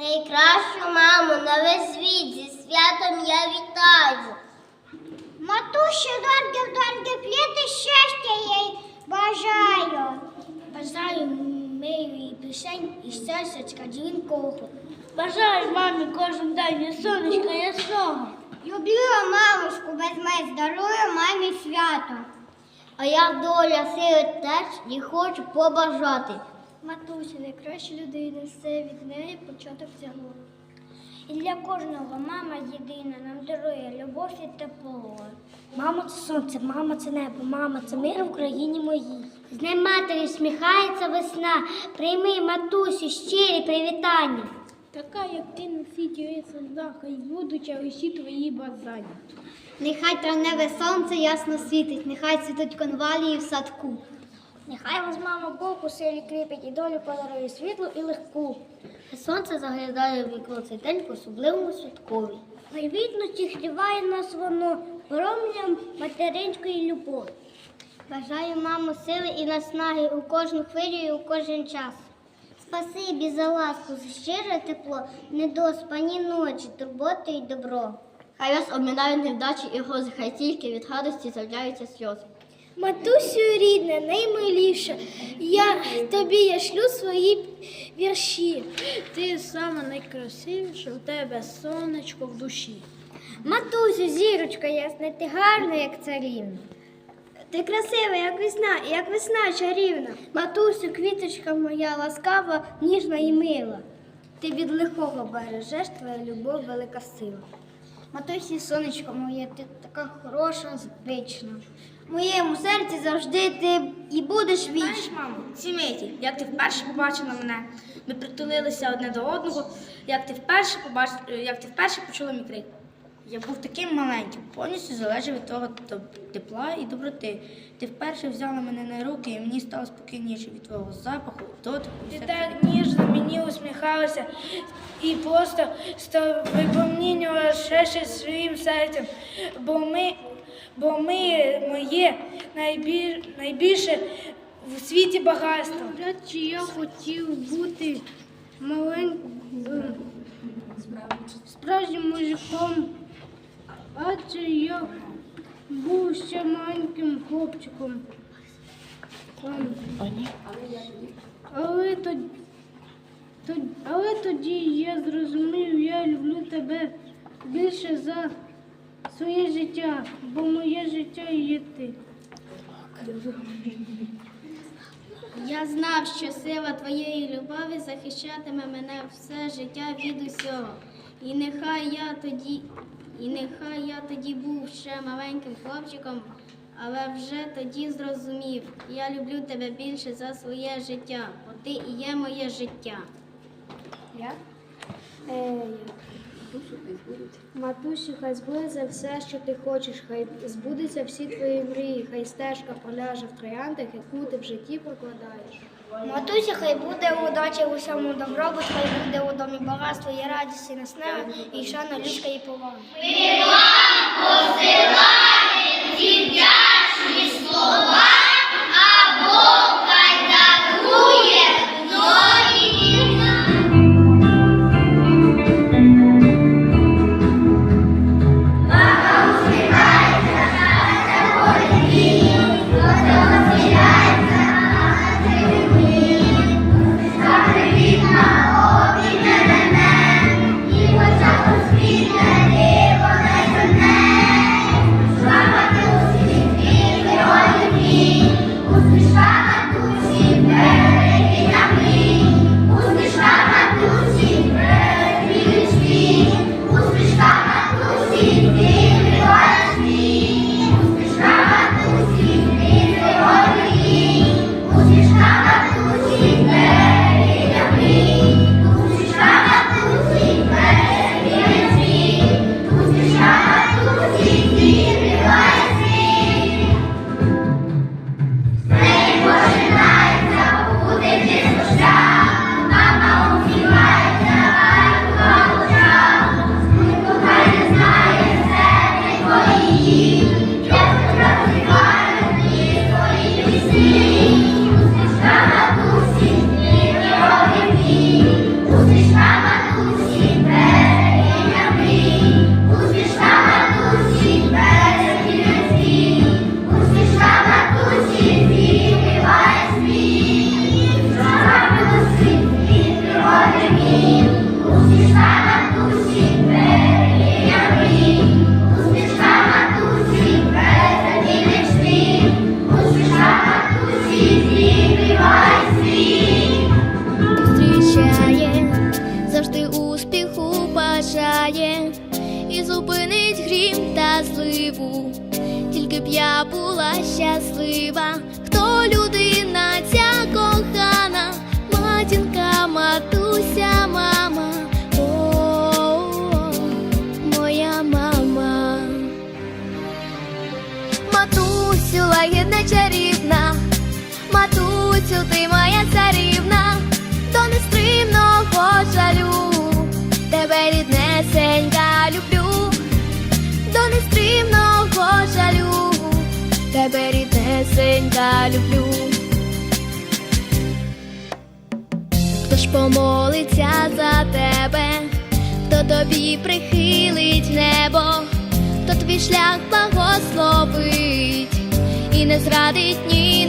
Найкращу маму на весь світ зі святом я вітаю. Матусю, доньки, доньки, п'яти щастя їй бажаю. Бажаю мирі пісень і сердечка дзвінкого. Бажаю мамі кожен день і сонечка ясного. Люблю мамушку без мене, дарую мамі свято. А як доля сили теж і хочу побажати. Матуся, найкраща людина, все від неї початок всього. І для кожного мама єдина нам дарує любов і тепло. Мама це сонце, мама це небо, мама це мир в Україні моїй. З Днем матері сміхається весна. Прийми матусю щирі привітання. Така, як ти на світі є завжди, хай будуть усі твої бажання. Нехай травневе сонце ясно світить, нехай цвітуть конвалії в садку. Нехай вас мама Бог у силі кріпить і долю подарує світлу і легку. Сонце заглядає в вікно цей день по особливому святкові. Хай відності хліває нас воно променям материнської любові. Бажаю маму сили і наснаги у кожну хвилю і у кожен час. Спасибі за ласку, за щире тепло, недоспані ночі, турботи й добро. Хай вас обминають невдачі і грози, хай тільки від радості з'являються сльози. Матусю рідна, наймиліша, я тобі я шлю свої вірші. Ти сама найкрасивіша, у тебе сонечко в душі. Матусю, зірочка ясна, ти гарна, як царівна. Ти красива, як весна, як весна чарівна. Матусю, квіточка моя ласкава, ніжна і мила. Ти від лихого бережеш, твоя любов велика сила. Матусі, сонечко моє, ти така хороша, звична. В моєму серці завжди ти і будеш вічна. Мамо, сімейті, як ти вперше побачила мене, ми притулилися одне до одного, як ти вперше побач... як ти вперше почула мій крик. Я був таким маленьким, повністю залежав від того тепла і доброти. Ти вперше взяла мене на руки, і мені стало спокійніше від твого запаху, дотику. Ти так ніжно мені усміхалася і просто став ще щось своїм серцем, бо ми, бо ми моє найбіль, найбільше в світі багатство. Чи я хотів бути маленьким справжнім мужиком, адже я був ще маленьким хлопчиком. Але тоді, тоді, але тоді я зрозумів, я люблю тебе більше за своє життя, бо моє життя є ти. Я знав, що сила твоєї любові захищатиме мене все життя від усього. І нехай я тоді, і нехай я тоді був ще маленьким хлопчиком, але вже тоді зрозумів, я люблю тебе більше за своє життя, бо ти і є моє життя. Матусю, хай збудеться все, що ти хочеш, хай збудеться всі твої мрії, хай стежка поляже в трояндах, яку ти в житті покладаєш. Матуся, хай буде удача в усьому добробут, хай буде у домі багатство і радість і наснега, і шана людська і повага. успіху бажає і зупинить грім та зливу, тільки б я була щаслива, хто людина ця кохана, матінка, матуся, мама, о, моя мама, матусю лагідна чарівна, матусю ти моя царівна, до нестримного жалю ріднесенька люблю, до нестримного жалю, тебе ріднесенька люблю. Хто ж помолиться за тебе, хто тобі прихилить небо, хто твій шлях благословить і не зрадить ні